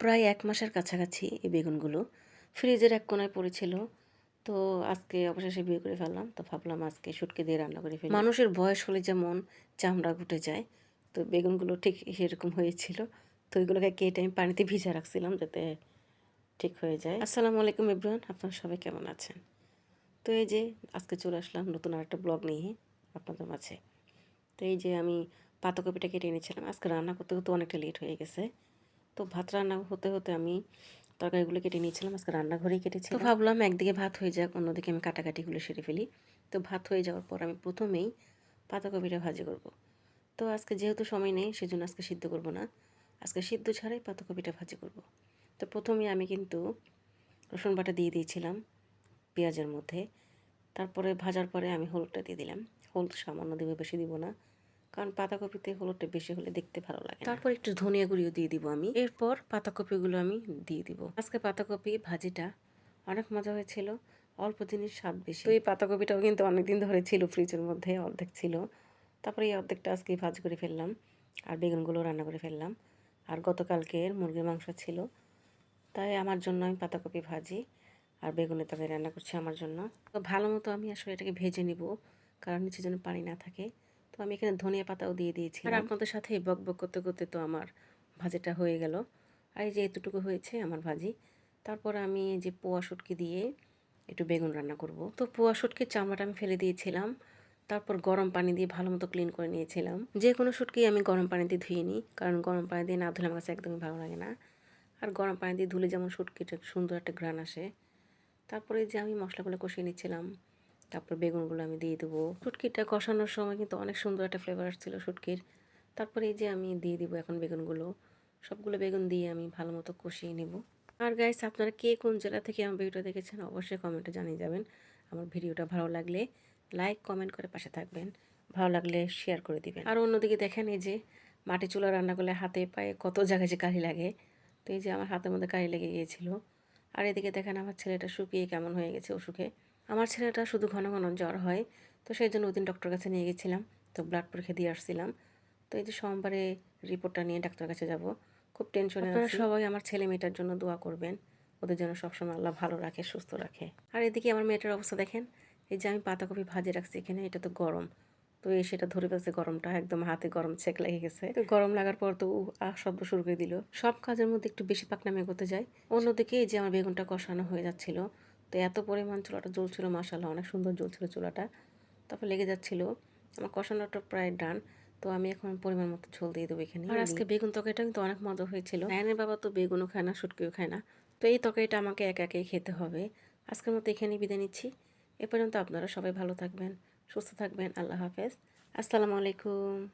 প্রায় এক মাসের কাছাকাছি এই বেগুনগুলো। ফ্রিজের এক কোনায় পড়েছিল। তো আজকে অবশেষে বিয়ে করে ফেললাম। তো ভাবলাম আজকে শুটকে দিয়ে রান্না করে ফেলি। মানুষের বয়স হলে যেমন চামড়া ঘুটে যায়, তো বেগুনগুলো ঠিক সেরকম হয়েছিল। তো ওইগুলোকে কেটে আমি পানিতে ভিজা রাখছিলাম যাতে ঠিক হয়ে যায়। আসসালামু আলাইকুম ইব্রান আপনারা সবাই কেমন আছেন? তো এই যে আজকে চলে আসলাম নতুন আরেকটা ব্লগ নিয়ে আপনাদের মাঝে। তো এই যে আমি পাতাকপিটা কেটে এনেছিলাম। আজকে রান্না করতে করতে অনেকটা লেট হয়ে গেছে। তো ভাত রান্না হতে হতে আমি তরকারিগুলো কেটে নিয়েছিলাম। আজকে রান্নাঘরেই কেটেছি। তো ভাবলাম একদিকে ভাত হয়ে যাক, অন্যদিকে আমি কাটাকাটিগুলো সেরে ফেলি। তো ভাত হয়ে যাওয়ার পর আমি প্রথমেই পাতাকপিটা ভাজি করব। তো আজকে যেহেতু সময় নেই, সেজন্য আজকে সিদ্ধ করব না। আজকে সিদ্ধ ছাড়াই পাতাকপিটা ভাজি করব। তো প্রথমে আমি কিন্তু রসুন বাটা দিয়ে দিয়েছিলাম পেঁয়াজের মধ্যে। তারপরে ভাজার পরে আমি হলুদটা দিয়ে দিলাম। হলুদ সামান্য দেবো, বেশি দিব না। কারণ পাতাকপিতে হলুদটা বেশি হলে দেখতে ভালো লাগে তারপর একটু ধনিয়া গুঁড়িও দিয়ে দিব আমি। এরপর পাতাকপিগুলো আমি দিয়ে দিব। আজকে পাতাকপি ভাজিটা অনেক মজা হয়েছিল, অল্প জিনিস, স্বাদ বেশি। তো এই পাতাকপিটাও কিন্তু অনেকদিন ধরে ছিল, ফ্রিজের মধ্যে অর্ধেক ছিল। তারপরে এই অর্ধেকটা আজকে ভাজ করে ফেললাম আর বেগুনগুলো রান্না করে ফেললাম। আর গতকালকের মুরগির মাংস ছিল, তাই আমার জন্য আমি পাতাকপি ভাজি আর বেগুনের তরকারি রান্না করছি আমার জন্য। তো ভালো মতো আমি আসলে এটাকে ভেজে নিব, কারণ নিচে যেন পানি না থাকে। তো আমি এখানে ধনিয়া পাতাও দিয়ে দিয়েছি আর আপনাদের সাথে বক বক করতে করতে তো আমার ভাজিটা হয়ে গেল। আর এই যে এতটুকু হয়েছে আমার ভাজি তারপর আমি যে পোয়া শুটকি দিয়ে একটু বেগুন রান্না করব। তো পোয়া শুটকির চামড়াটা আমি ফেলে দিয়েছিলাম তারপর গরম পানি দিয়ে ভালো মতো ক্লিন করে নিয়েছিলাম। যে কোনো শুটকি আমি গরম পানি দিয়ে ধুয়ে নিই কারণ গরম পানি দিয়ে না ধুলে আমার কাছে একদমই ভালো লাগে না। আর গরম পানি দিয়ে ধুলে যেমন শুটকিটা সুন্দর একটা ঘ্রাণ আসে। তারপরে যে আমি মশলাগুলো কষিয়ে নিচ্ছিলাম তারপর বেগুনগুলো আমি দিয়ে দেবো। শুটকিটা কষানোর সময় কিন্তু অনেক সুন্দর একটা ফ্লেভার আসছিল শুটকির। তারপরে এই যে আমি দিয়ে দিব এখন বেগুনগুলো। সবগুলো বেগুন দিয়ে আমি ভালো মতো কষিয়ে নেব। আর গাইস আপনারা কে কোন জেলা থেকে আমার ভিডিওটা দেখেছেন অবশ্যই কমেন্টে জানিয়ে যাবেন। আমার ভিডিওটা ভালো লাগলে লাইক কমেন্ট করে পাশে থাকবেন। ভালো লাগলে শেয়ার করে দিবেন। আর অন্যদিকে দেখেন এই যে মাটি চুলা রান্না করলে হাতে পায়ে কত জায়গায় যে কালি লাগে। তো এই যে আমার হাতের মধ্যে কালি লেগে গিয়েছিল। আর এদিকে দেখেন আমার ছেলেটা শুকিয়ে কেমন হয়ে গেছে অসুখে। আমার ছেলেটা শুধু ঘন ঘন জ্বর হয় তো সেই জন্য ওই দিন ডক্টর কাছে নিয়ে গেছিলাম তো ব্লাড পরীক্ষা দিয়ে আসছিলাম। তো এই যে সোমবারে রিপোর্টটা নিয়ে ডাক্তার কাছে যাব খুব টেনশনে আপনারা সবাই আমার ছেলে মেয়েটার জন্য দোয়া করবেন ওদের যেন সবসময় আল্লাহ ভালো রাখে সুস্থ রাখে। আর এদিকে আমার মেয়েটার অবস্থা দেখেন এই যে আমি পাতাকপি ভাজি রাখছি এখানে এটা তো গরম তো এই সেটা ধরে ফেলছে গরমটা একদম হাতে গরম ছেক লেগে গেছে। তো গরম লাগার পর তো আহ শব্দ শুরু করে দিল। সব কাজের মধ্যে একটু বেশি পাকনামে করতে যায় অন্যদিকে এই যে আমার বেগুনটা কষানো হয়ে যাচ্ছিল তো এত পরিমাণ চুলাটা জ্বলছিল মাসাল্লাহ অনেক সুন্দর জ্বলছিল চুলাটা। তারপর লেগে যাচ্ছিল। আমার কষানোটা প্রায় ডান তো আমি এখন পরিমাণ মতো ঝোল দিয়ে দেবো এখানে। আর আজকে বেগুন তরকারিটা কিন্তু অনেক মজা হয়েছিল। নায়নের বাবা তো বেগুনও খায় না শুটকিও খায় না। তো এই তরকারিটা আমাকে একা একাই খেতে হবে। আজকের মতো এখানেই বিদায় নিচ্ছি। এ পর্যন্ত আপনারা সবাই ভালো থাকবেন সুস্থ থাকবেন। আল্লাহ হাফেজ। আসসালামু আলাইকুম।